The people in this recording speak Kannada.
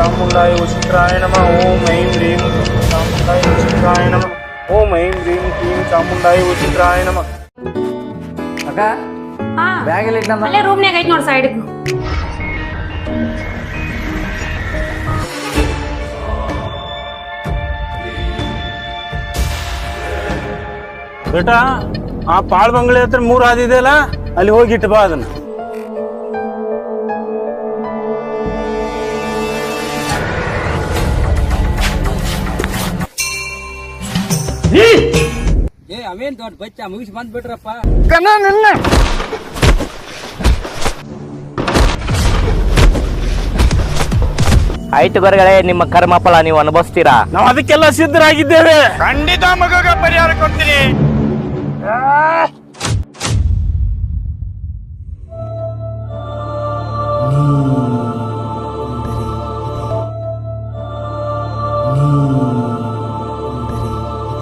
ಚಾಮುಂಡಾಯ ಉಚಿತ್ರಾಯ ನಮಃ ಓಂ ಐಂ ರೀಂ ಚಾಮುಂಡಾಯ ಉಚಿತ್ರಾಯ ನಮಃ ಓಂ ಐಂ ರೀಂ ಕ್ಲೀಂ ಚಾಮುಂಡಾಯ ಉಚಿತ್ರಾಯ ನಮಃ ಅಕ್ಕ ಬ್ಯಾಗ್ ಎಲ್ಲ ಇಟ್ಟ ಅಲ್ಲೇ ರೂಮ್ನಾಗ ಐತ್ ನೋಡಿ ಸೈಡ್ ಬೇಟಾ ಆ ಪಾಳ್ ಬಂಗ್ಲೆ ಹತ್ರ ಮೂರ್ ಹಾದಿದೆಯಲ್ಲ ಅಲ್ಲಿ ಹೋಗಿ ಇಟ್ಟು ಬಾ ಅದನ್ನ. ಏ ಅವೇನ್ ದೊಡ್ಡ ಬಚ್ಚ ಮುಗಿಸಿ ಬಂದ್ಬಿಟ್ರಪ್ಪ. ಆಯ್ತು ಗುರುಗಳೇ ನಿಮ್ಮ ಕರ್ಮಫಲ ನೀವು ಅನುಭವಿಸ್ತೀರಾ? ನಾವು ಅದಕ್ಕೆಲ್ಲ ಸಿದ್ಧರಾಗಿದ್ದೇವೆ. ಖಂಡಿತ ಮಗುಗ ಪರಿಹಾರ ಕೊಡ್ತೀನಿ.